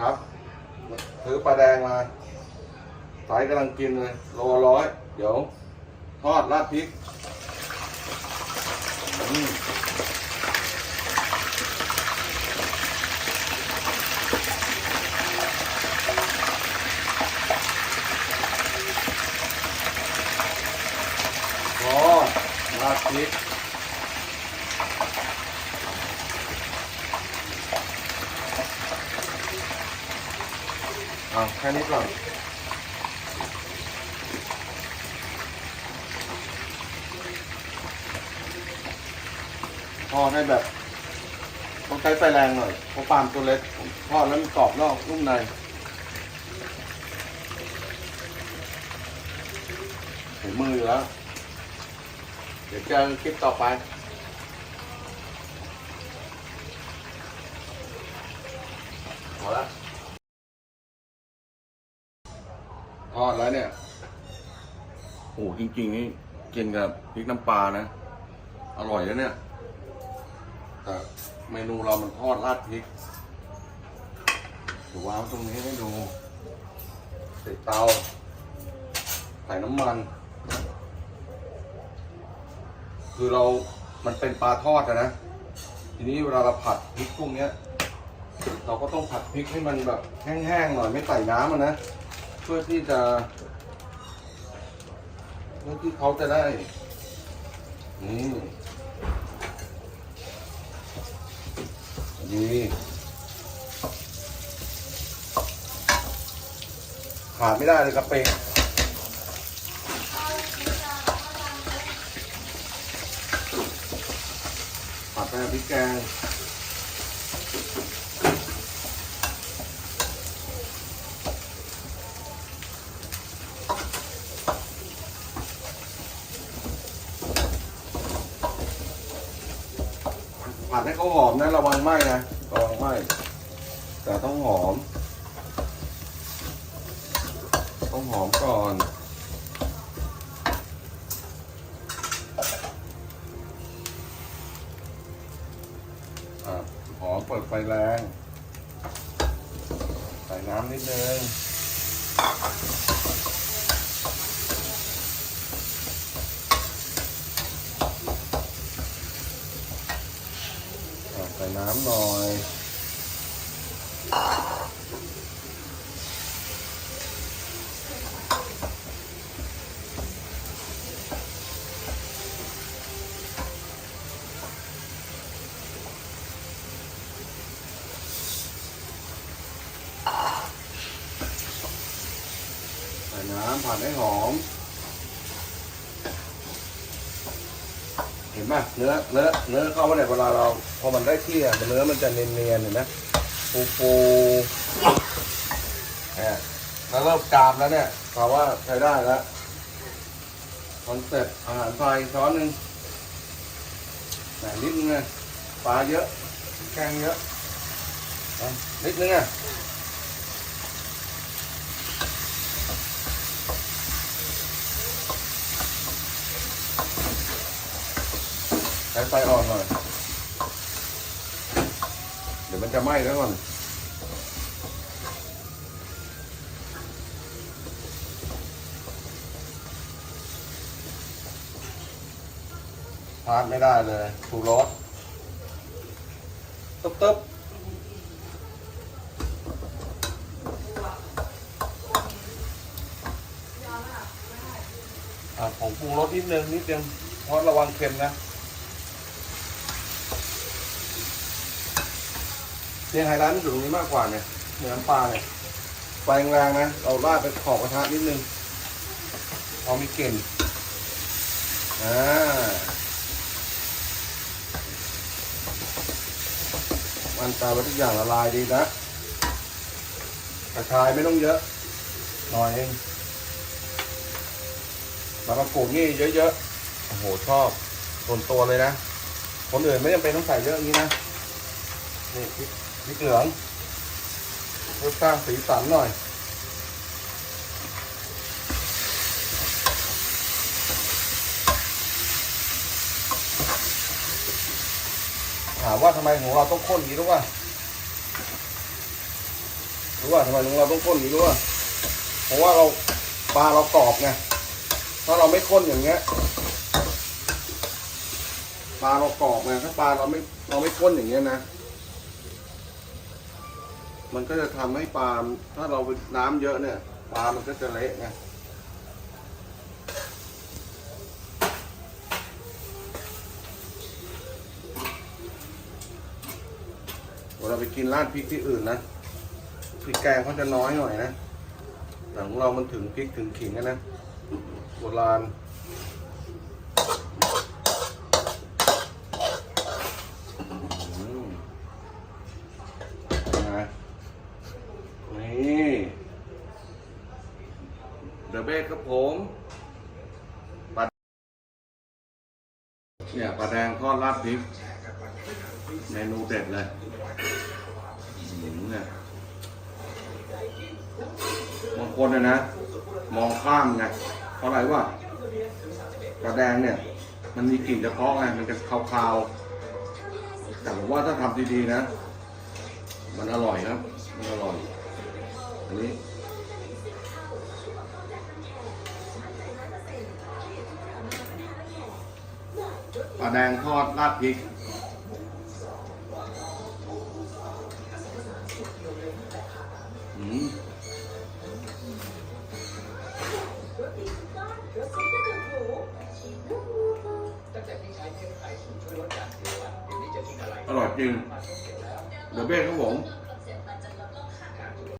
ครับซื้อปลาแดงมาสายกำลังกินเลยโลร้อย เดี๋ยว ทอดราดพริกอืมทอดราดพริก เอาแค่นี้ก่อนทอดให้แบบ ต้องใช้ไฟแรงหน่อยเพราะปาล์มตัวเล็กทอดแล้วมันกรอบนอกนุ่มในถึงมืออยู่แล้ว เดี๋ยวเจอคลิปต่อไปพอ ทอดแล้วเนี่ย โอ้จริงๆนี่กินกับพริกน้ำปลานะ อร่อยแล้วเนี่ย แต่เมนูเรามันทอดราดพริกเดี๋ยววางตรงนี้ให้ดูติดเตาใส่น้ำมัน คือเรา มันเป็นปลาทอดอะนะ ทีนี้เวลาเราผัดพริกพวกเนี้ย เราก็ต้องผัดพริกให้มันแบบแห้งๆหน่อยไม่ใส่น้ำมันนะ เพื่อที่จะเพื่อที่เขาจะได้นี่ดีขาดไม่ได้เลยกระเปงผัดไปกับพริกแกง ผัดให้เขาหอมนะระวังไหมนะระวังไหมแต่ต้องหอม ต้องหอมก่อนอหอมเปิดไฟแรง ใส่น้ำนิดนึงอ่ะใส่น้ำหน่อย ใส่น้ำผัดให็นป่ะเนื้อเนื้อเนื้อเข้ามาเนี่ยเวลาเราพอมันได้ที่อะเนื้อมันจะเนียนๆเห็นไหมฟูฟูเนี่ยแล้วเริ่มกรามแล้วเนี่ยแปลว่าใช้ได้แล้วคอนเซ็ปต์อาหารไทยช้อนหนึ่งแหนนิดนึงนะปลาเยอะแกงเยอะนิดนึงอะ ใช้ไฟอ่อนหน่อย เดี๋ยวมันจะไหม้แล้วก่อนพลาดไม่ได้เลยชูรสตึ๊บตึ๊บอะผมปรุงรสนิดนึงนิดนึงเพราะระวังเค็มนะ เสียไฮไลท์มันอยู่ตรงนี้มากกว่าเนี่ยเนื้อน้ำปลาเนี่ยไฟแรงๆนะเราลาดไปขอบกระทะนิดนึงพอมีกลิ่นอ่ามันตาไว้ทุกอย่างละลายดีนะกระชายไม่ต้องเยอะ หน่อยเองมะกรูดนี่เยอะๆโอ้โหชอบส่วนตัวเลยนะ คนอื่นไม่จำเป็นต้องใส่เยอะอย่างนี้นะนี่พริก พริกเหลืองเพื่อสร้างสีสันหน่อยถามว่าทำไมของเราต้องข้นอย่างนี้รู้ป่ะรู้ว่าทำไมเราต้องข้นอย่างนี้รู้ว่าเพราะว่าเราปลาเรากรอบไงถ้าเราไม่ข้นอย่างเงี้ยปลาเรากรอบไงถ้าปลาเราไม่เราไม่ข้นอย่างเงี้ยนะ มันก็จะทำให้ปลาถ้าเราน้ำเยอะเนี่ยปลามันก็จะเละไงเวลาไปกินร้านพริกที่อื่นนะพริกแกงเขาจะน้อยหน่อยนะแต่ของเรามันถึงพริกถึงขิงอะนะโบราณ อืมเป็นไงนี่ เบสครับผมปลาเนี่ยปลาแดงทอดราดพริกเมนูเด็ดเลยอืมเนี่ยบางคนเนี่ยนะ มองข้ามไงเพราะอะไรวะปลาแดงเนี่ย มันมีกลิ่นเฉพาะไงมันจะคาวๆแต่ผมว่าถ้าทำดีๆนะ มันอร่อยครับ มันอร่อย อันนี้ ปลาแดงทอดราดพริก อืมอร่อยจริงเดี๋ยวเบ้ครับผม